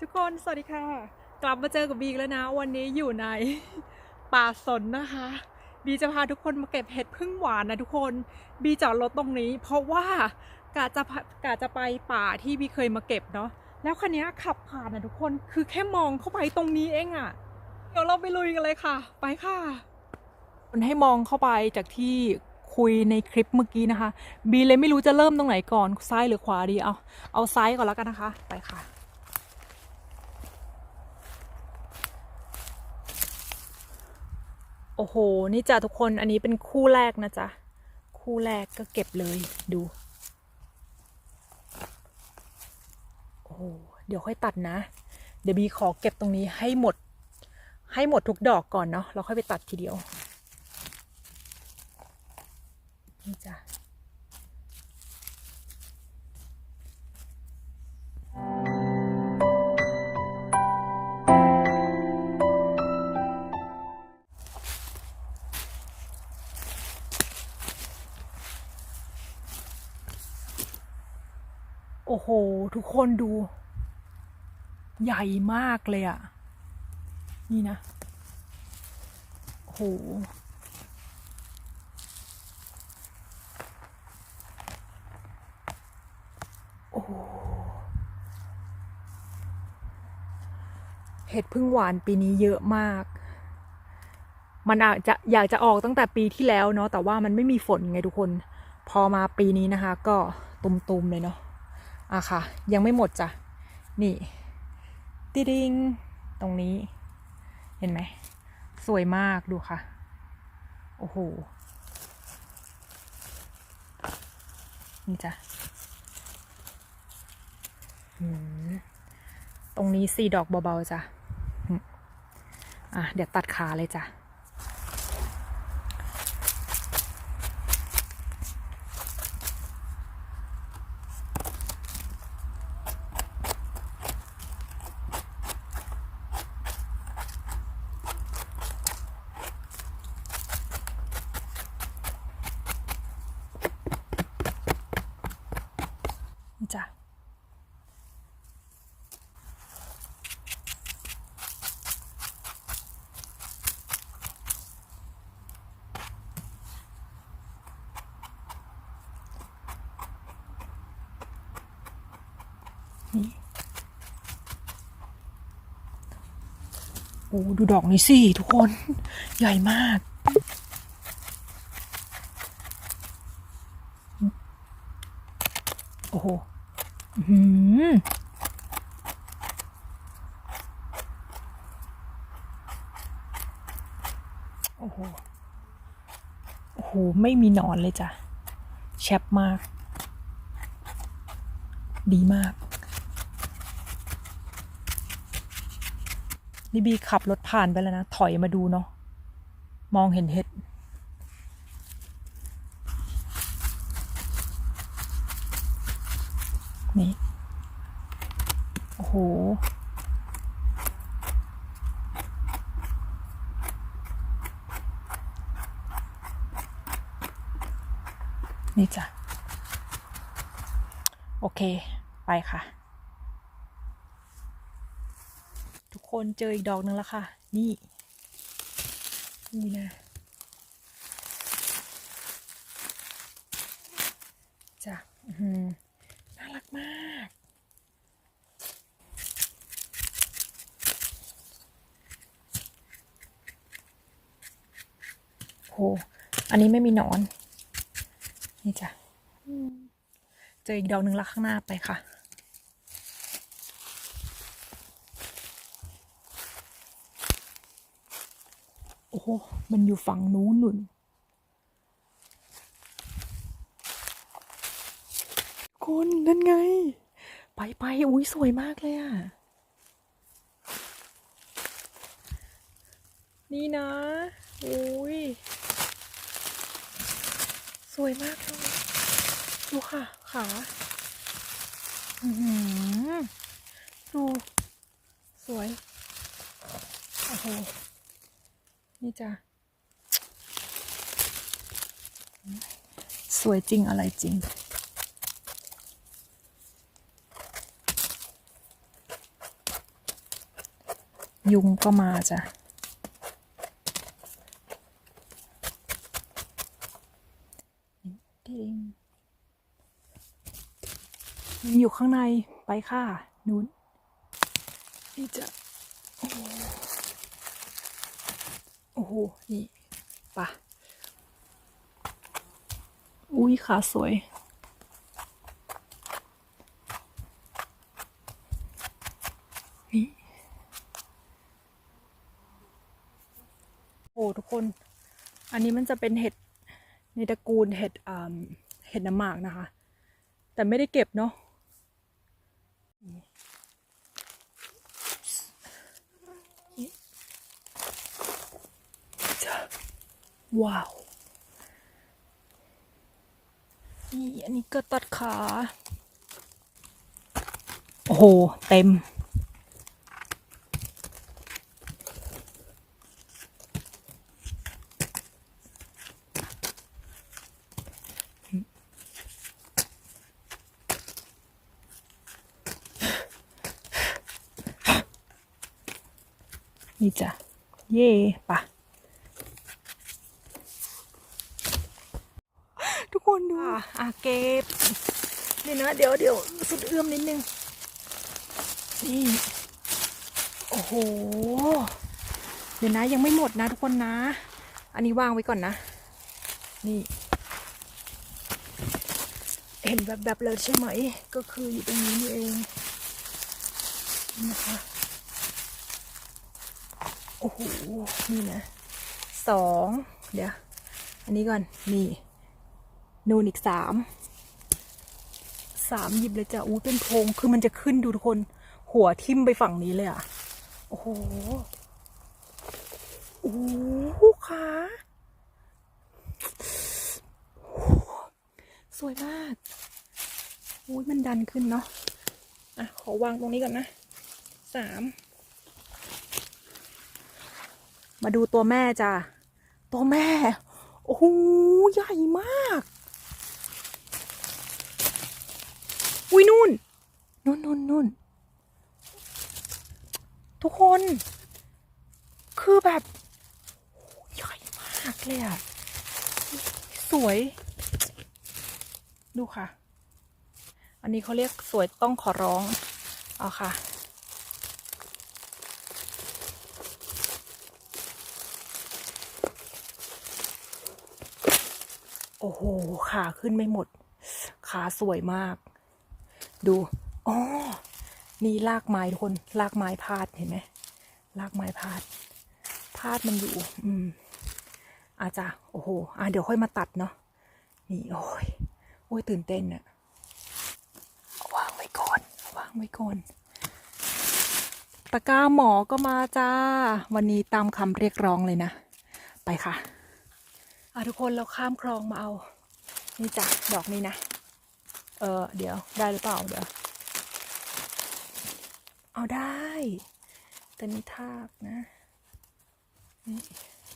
ทุกคนสวัสดีค่ะ กลับมาเจอกับบีกแล้วนะ วันนี้อยู่ในป่าสนนะคะ บีจะพาทุกคนมาเก็บเห็ดพึ่งหวานนะทุกคน บีจอดรถตรงนี้ เพราะว่ากะจะพากะจะไปป่าที่บีเคยมาเก็บเนาะแล้วคันนี้ขับผ่านนะทุกคนคือแค่มองเข้าไปตรงนี้เองอะเดี๋ยวเราไปลุยกันเลยค่ะ ไปค่ะ มันให้มองเข้าไปจากที่คุยในคลิปเมื่อกี้นะคะ บีเลยไม่รู้จะเริ่มตรงไหนก่อนซ้ายหรือขวาดีเอาเอาซ้ายก่อนแล้วกันนะคะ ไปค่ะ โอ้โห นี่จ้ะทุกคนอันนี้เป็นคู่แรกนะจ๊ะ คู่แรกก็เก็บเลยดู โอ้โห เดี๋ยวค่อยตัดนะ เดี๋ยวบีขอเก็บตรงนี้ให้หมด ให้หมดทุกดอกก่อนเนาะเราค่อยไปตัดทีเดียว นี่จ้ะ โอ้โห ทุกคนดู ใหญ่มากเลยอะนี่นะโอ้โหโอ้โหเห็ดพึ่งหวานปีนี้เยอะมาก มันอาจจะอยากจะออกตั้งแต่ปีที่แล้วเนาะ แต่ว่ามันไม่มีฝนไงทุกคน พอมาปีนี้นะคะ ก็ตุมๆเลยเนาะ อะค่ะ ยังไม่หมดจ้ะ นี่ติดิงตรงนี้ เห็นไหม สวยมากดูค่ะ โอ้โห นี่จ้ะตรงนี้สี่ดอกเบาๆจ้ะ อะ เดี๋ยวตัดขาเลยจ้ะ นี่จ้ะ นี่ โอ้ดูดอกนี้สิทุกคน ใหญ่มาก โอ้โหอื้อหือโอ้โห โอ้โห ไม่มีหนอนเลยจ้ะ แชบมาก ดีมาก นี่บีขับรถผ่านไปแล้วนะ ถอยมาดูเนาะ มองเห็นเห็ด นี่ โอ้โห นี่จ้ะ โอเค ไปค่ะ ทุก คนเจออีกดอกหนึ่งแล้วค่ะ นี่ นี่นะ จ้ะอื้อหือน่ารักมาก โห อันนี้ไม่มีหนอน นี่จ้ะอืมเจออีกดอกหนึ่งละข้างหน้าไปค่ะ โอ้โหมันอยู่ฝั่งนู้นนุ่นคุณนั่นไง ไปไปอุ้ยสวยมากเลยอะ นี่นะ อุ้ยสวยมากเลย ดูค่ะขาอือหือดู สวย โอ้โห นี่จ้ะสวยจริงอะไรจริง ยุงก็มาจ้ะมันอยู่ข้างในไปค่ะ นู้นนี่จะโอ้ หโอ้นี่ปะอุ้ยขาสวย นี่โอ้ทุกคน อันนี้มันจะเป็นเห็ดในตระกูลเห็ดเห็ดน้ำหมากนะคะ แต่ไม่ได้เก็บเนาะนี่จ้ะ ว้าว นี่อันนี้ก็ตัดขา โอ้โห เต็ม นี่จ้ะ เย่ปะทุกคนดู อะ เก็บ นี่นะ เดี๋ยวเดี๋ยวสุดเอื้อมนิดนึง นี่ โอ้โห เดี๋ยวนะยังไม่หมดนะทุกคนนะ อันนี้วางไว้ก่อนนะ นี่ เห็นแบบแบบเลยใช่ไหม ก็คืออยู่ตรงนี้นี่เองนี่นะคะโอ้โห นี่นะสอง เดี๋ยว อันนี้ก่อน นี่ นูนอีกสามสามหยิบเลยจ้ะอู้เป็นโพรงคือมันจะขึ้นดูทุกคน หัวทิ่มไปฝั่งนี้เลยอะ โอ้โหโอ้โหขาสวยมากอุ้ยมันดันขึ้นเนาะอะ ขอวางตรงนี้ก่อนนะสามมาดูตัวแม่จ้ะ ตัวแม่ โอ้โหใหญ่มาก อุ้ยนู่นนู่นนู่นนู่นทุกคน คือแบบใหญ่มากเลยอะสวย ดูค่ะ อันนี้เขาเรียกสวยต้องขอร้องเอาค่ะโอ้โหขาขึ้นไม่หมด ขาสวยมาก ดูอ๋อนี่ลากไม้ทุกคนลากไม้พาดเห็นไหมลากไม้พาด พาดมันอยู่ อืม อาจจะโอ้โหอะเดี๋ยวค่อยมาตัดเนาะนี่โอ้ยโอ้ยตื่นเต้นอะวางไว้ก่อนวางไว้ก่อนตะกร้าหมอก็มาจ้า วันนี้ตามคำเรียกร้องเลยนะ ไปค่ะอะทุกคนเราข้ามคลองมาเอา นี่จ้ะดอกนี้นะ ออเดี๋ยวได้หรือเปล่าเดี๋ยว เอาได้ แต่นี่ทากนะนี่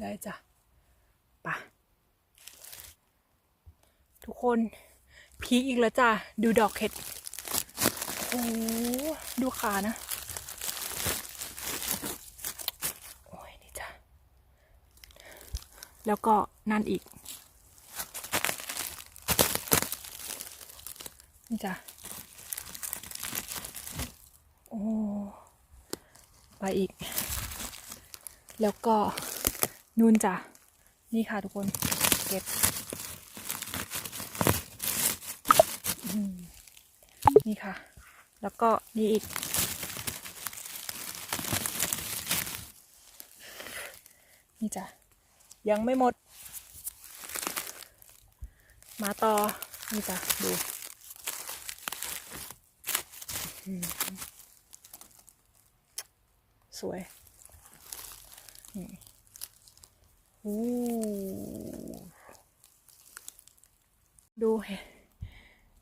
ได้จ้ะปะทุกคนพีคอีกแล้วจ้ะ ดูดอกเห็ด โอ้ดูขานะ โอ้ยนี่จ้ะ แล้วก็นั่นอีก นี่จ้ะโอ้ไปอีก แล้วก็นู่นจ้ะ นี่ค่ะทุกคน เก็บ นี่ค่ะ แล้วก็นี่อีก นี่จ้ะ ยังไม่หมด มาต่อ นี่จ้ะ ดู สวย นี่อู้ดู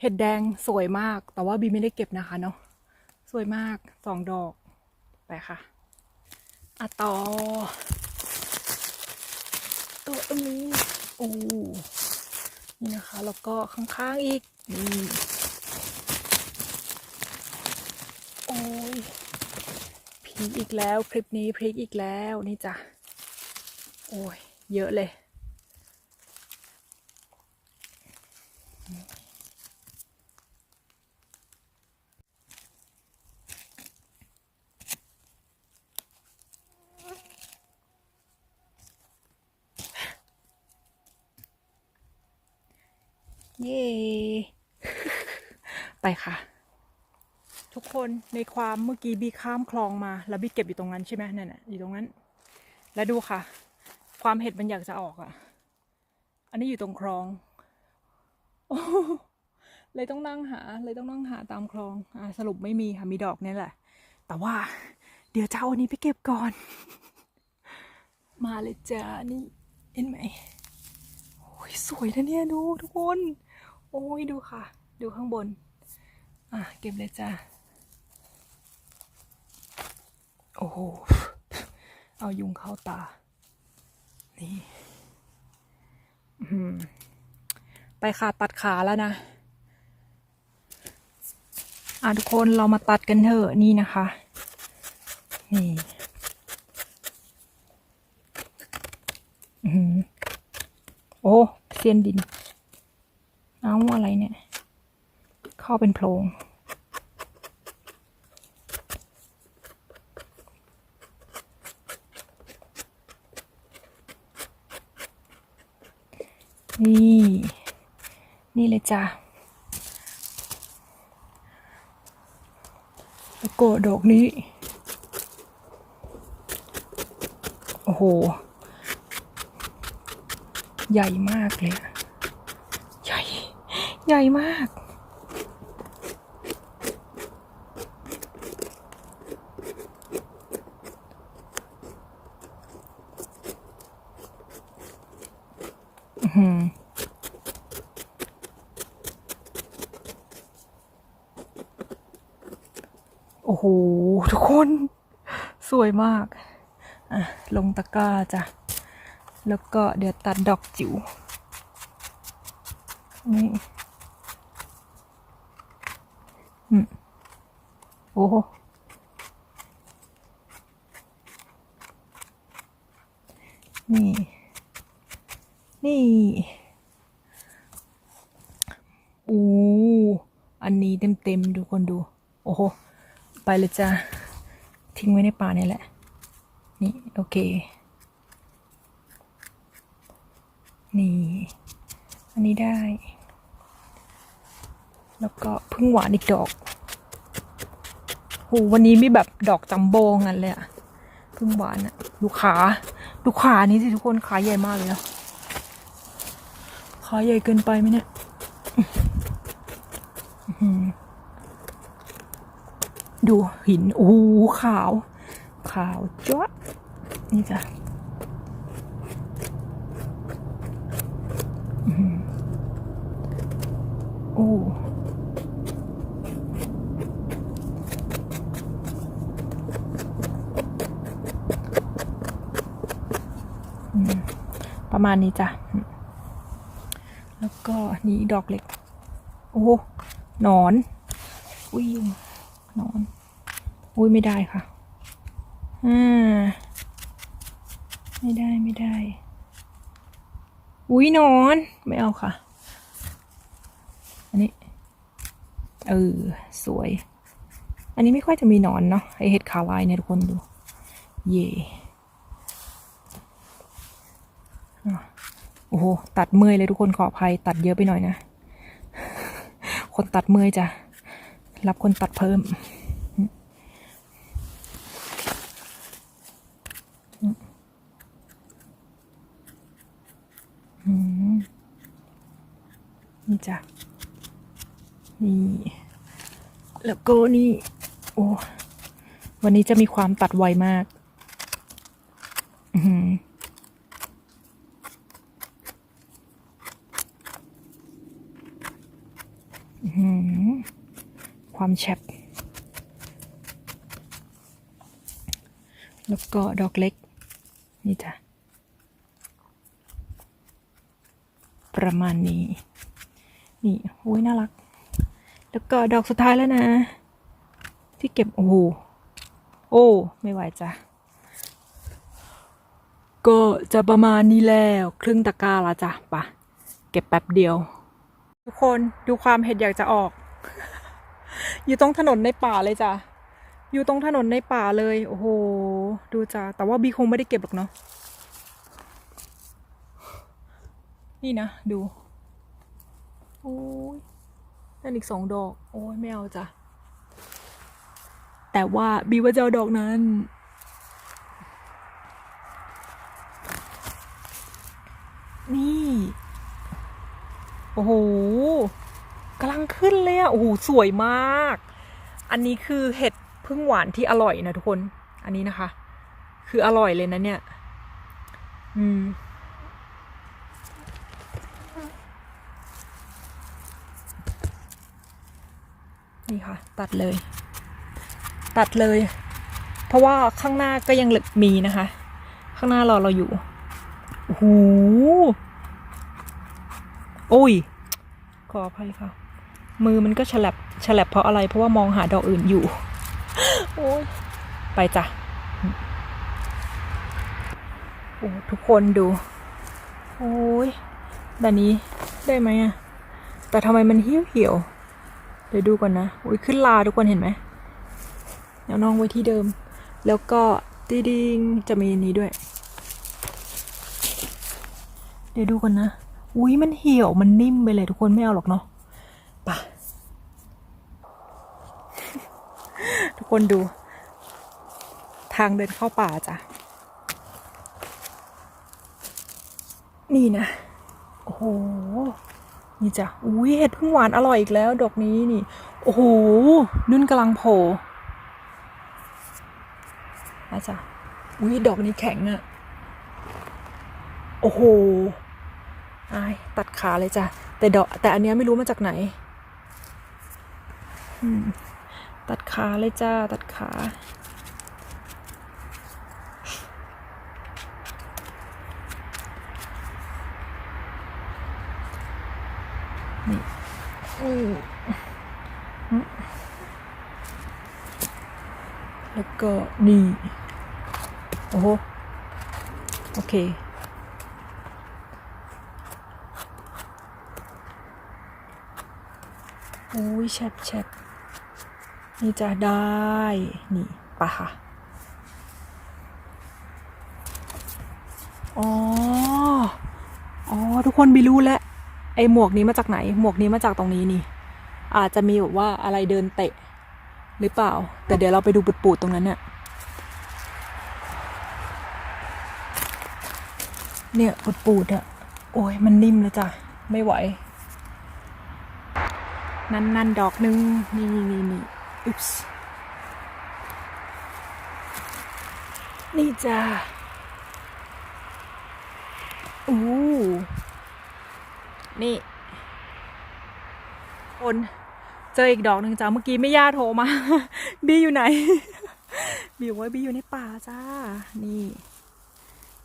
เห็ดแดงสวยมาก แต่ว่าบีไม่ได้เก็บนะคะเนาะ สวยมากสองดอก ไปค่ะอะต่อ ตัวตรงนี้โอ้นี่นะคะ แล้วก็ข้างๆอีกนี่ โอ้ยพีพลิกอีกแล้วคลิปนี้พลิกอีกแล้วนี่จ้ะ โอ้ย เยอะเลย เย้ไปค่ะ คนในความเมื่อกี้บีข้ามคลองมา แล้วบีเก็บอยู่ตรงนั้นใช่ไหมนั่นน่ะอยู่ตรงนั้น แล้วดูค่ะ ความเห็ดมันอยากจะออกอะ่ะ อันนี้อยู่ตรงคลองอเลยต้องนั่งหา เลยต้องนั่งหาตามคลองอ่าสรุปไม่มีค่ะมีดอกนี่แหละ แต่ว่า เดี๋ยวจะเอาอันนี้ไปเก็บก่อน มาเลยจ้านี่เห็นไหมโอ้ยสวยนะเนี่ยดูทุกคน โอ้ยดูค่ะ ดูข้างบน อะเก็บเลยจ้า โอ้โห เอายุงเข้าตา นี่อือหือไปค่ะตัดขาแล้วนะ อะทุกคนเรามาตัดกันเถอะนี่นะคะ นี่อือหือโอ้เซียนดิน เอาอะไรเนี่ย เข้าเป็นโพรง นี่ นี่เลยจ้ะโกดอกนี้ โอ้โห ใหญ่มากเลย ใหญ่ ใหญ่มาก อื้อหือโอ้โห ทุกคน ส วยมาก อะ ลงตะกร้าจ้ะ แล้วก็เดี๋ยวตัดดอกจิ๋ว นี่ อืม โอ้โหนี่ นี่ อู้ อันนี้เต็มๆ ดูคนดู โอ้โห ไปเลยจ้ะ ทิ้งไว้ในป่าเนี่ยแหละ นี่โอเค นี่ อันนี้ได้ แล้วก็พึ่งหวานอีกดอกโหวันนี้มีแบบดอกจัมโบ้งันเลยอะพึ่งหวานอะดูขา ดูขานี้สิทุกคนขาใหญ่มากเลยนะขาใหญ่เกินไปไหมเนี่ย ดูหิน โอ้ขาว ขาวจ้วะนี่จ้ะอื้อหือโอ้ประมาณนี้จ้ะ แล้วก็นี่ดอกเล็ก โอ้ หนอน อุ้ยหนอน อุ้ยไม่ได้ค่ะ อ่า ไม่ได้ไม่ได้ อุ้ยนอน ไม่เอาค่ะ อันนี้ เออ สวย อันนี้ไม่ค่อยจะมีนอนเนาะไอเห็ดขาลายเนี่ยทุกคนดู เย่โอ้โห ตัดเมื่อยเลยทุกคนขออภัย ตัดเยอะไปหน่อยนะ คนตัดเมื่อยจ้ะ รับคนตัดเพิ่ม นี่จ้ะ นี่ แล้วก็นี่ โอ้ วันนี้จะมีความตัดไวมาก อือหืออื้อหือความแฉบแล้วก็ดอกเล็ก นี่จ้ะ ประมาณนี้ นี่โอ้ยน่ารัก แล้วก็ดอกสุดท้ายแล้วนะ ที่เก็บ โอ้โหโอ้ ไม่ไหวจ้ะ ก็จะประมาณนี้แล้ว ครึ่งตะกร้าละจ้ะปะเก็บแป๊บเดียว ทุกคนดูความเห็ดอยากจะออก อยู่ตรงถนนในป่าเลยจ้ะ อยู่ตรงถนนในป่าเลย โอ้โห ดูจ้ะ แต่ว่าบีคงไม่ได้เก็บหรอกเนาะ นี่นะ ดู โอ้ยนั่นอีกสองดอก โอ้ยไม่เอาจ้ะ แต่ว่าบีว่าจะเอาดอกนั้น นี่ โอ้โหกำลังขึ้นเลยอะโอ้โห สวยมาก อันนี้คือเห็ดพึ่งหวานที่อร่อยนะทุกคน อันนี้นะคะ คืออร่อยเลยนะเนี่ย อืม นี่ค่ะ ตัดเลย ตัดเลย เพราะว่าข้างหน้าก็ยังเหลือมีนะคะ ข้างหน้ารอเราอยู่โอ้โหโอ้ย ขออภัยค่ะ มือมันก็ฉลับฉลับเพราะอะไร เพราะว่ามองหาดอกอื่นอยู่ โอ้ย ไปจ้ะโอ้ทุกคนดู โอ้ยแบบนี้ได้ไหมอะแต่ทำไมมันเหี่ยวเหี่ยว เดี๋ยวดูก่อนนะโอ้ยขึ้นลาทุกคนเห็นไหมเดี๋ยวน้องไว้ที่เดิม แล้วก็ตีดิงจะมีนี้ด้วย เดี๋ยวดูก่อนนะ อุ้ยมันเหี่ยวมันนิ่มไปเลยทุกคนไม่เอาหรอกเนาะปะทุกคนดู ทางเดินเข้าป่าจ้ะ นี่นะ โอ้โห นี่จ้ะอุ้ยเห็ดพึ่งหวานอร่อยอีกแล้ว ดอกนี้นี่ โอ้โหนุ่นกำลังโผล่มาจ้ะอุ้ยดอกนี้แข็งอะโอ้โหอายตัดขาเลยจ้ะแต่ดอกแต่อันเนี้ยไม่รู้มาจากไหนตัดขาเลยจ้า ตัดขา นี่อืมอืมแล้ว ก็นี่ โอ้โห โอเค โอ้ยแชบแชบนี่จะได้ นี่ปะค่ะ อ๋อ อ๋อ ทุกคนบีรู้แล้ว ไอหมวกนี้มาจากไหน หมวกนี้มาจากตรงนี้นี่ อาจจะมีแบบว่าอะไรเดินเตะ หรือเปล่า แต่เดี๋ยวเราไปดูปูดๆตรงนั้นเนี่ยเนี่ยปูดๆอะโอ้ยมันนิ่มเลยจ้ะ ไม่ไหว นั่นนั่นดอกหนึ่งนี่นี่นี่นี่อุ๊ปส์นี่จ้าอู้นี่คน เจออีกดอกหนึ่งจ้าเมื่อกี้ไม่ย่าโทรมา บีอยู่ไหน บีบอกว่าบีอยู่ในป่าจ้า นี่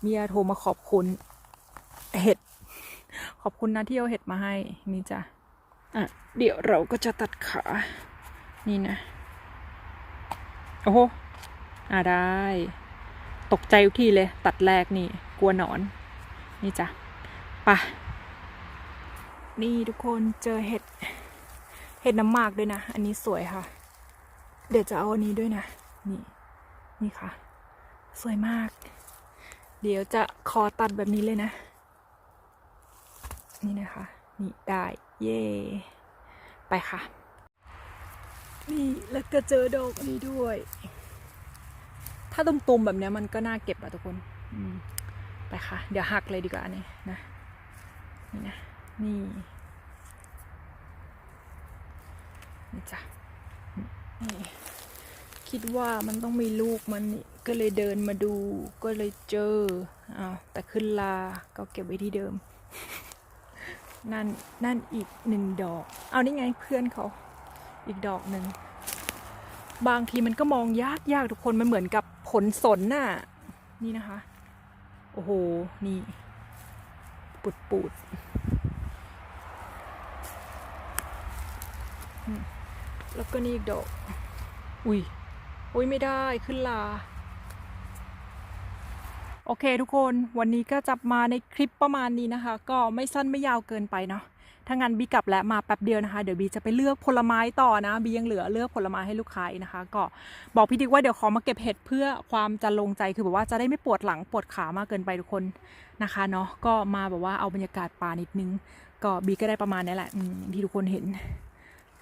เมียโทรมาขอบคุณ เห็ด ขอบคุณนะที่เอาเห็ดมาให้ นี่จ้ะอะเดี๋ยวเราก็จะตัดขา นี่นะ โอ้โหอ่าได้ ตกใจทุกทีเลย ตัดแรกนี่ กลัวหนอน นี่จ้ะปะนี่ทุกคนเจอเห็ด เห็ดน้ำมากด้วยนะ อันนี้สวยค่ะ เดี๋ยวจะเอาอันนี้ด้วยนะ นี่ นี่ค่ะ สวยมาก เดี๋ยวจะคอตัดแบบนี้เลยนะ นี่นะคะ นี่ได้เย่ไปค่ะ นี่แล้วก็เจอดอกอันนี้ด้วย ถ้าตุ่มๆแบบนี้มันก็น่าเก็บอะทุกคนไปค่ะ เดี๋ยวหักเลยดีกว่าอันนี้นะ นี่นะ นี่ นี่จ้ะนี่คิดว่ามันต้องมีลูกมันก็เลยเดินมาดู ก็เลยเจออ้าวแต่ขึ้นลาก็เก็บไว้ที่เดิม นั่นนั่นอีกหนึ่งดอก เอานี่ไงเพื่อนเขาอีกดอกหนึ่งบางทีมันก็มองยากยากทุกคนมันเหมือนกับผลสนน่ะ นี่นะคะ โอ้โห นี่ ปูดปูด อืม แล้วก็นี่อีกดอก อุ้ยโอุ้ยไม่ได้ขึ้นลา โอเคทุกคนวันนี้ก็จะมาในคลิปประมาณนี้นะคะ ก็ไม่สั้นไม่ยาวเกินไปเนาะถ้างั้นบีกลับแล้วมาแป๊บเดียวนะคะเดี๋ยวบีจะไปเลือกผลไม้ต่อนะบียังเหลือเลือกผลไม้ให้ลูกค้าอีกนะคะ ก็บอกพี่ดิกว่าเดี๋ยวขอมาเก็บเห็ดเพื่อความจะลงใจคือแบบว่าจะได้ไม่ปวดหลังปวดขามากเกินไปทุกคนนะคะเนาะก็มาแบบว่าเอาบรรยากาศป่านิดนึง ก็บีก็ได้ประมาณนี้แหละอืมที่ทุกคนเห็น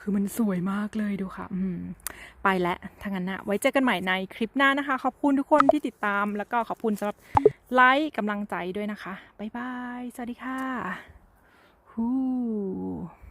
คือมันสวยมากเลยดูค่ะ อืม ไปแล้วถ้างั้นนะไว้เจอกันใหม่ในคลิปหน้านะคะ ขอบคุณทุกคนที่ติดตาม แล้วก็ขอบคุณสำหรับไลค์กำลังใจด้วยนะคะ บ๊ายบาย สวัสดีค่ะฮู้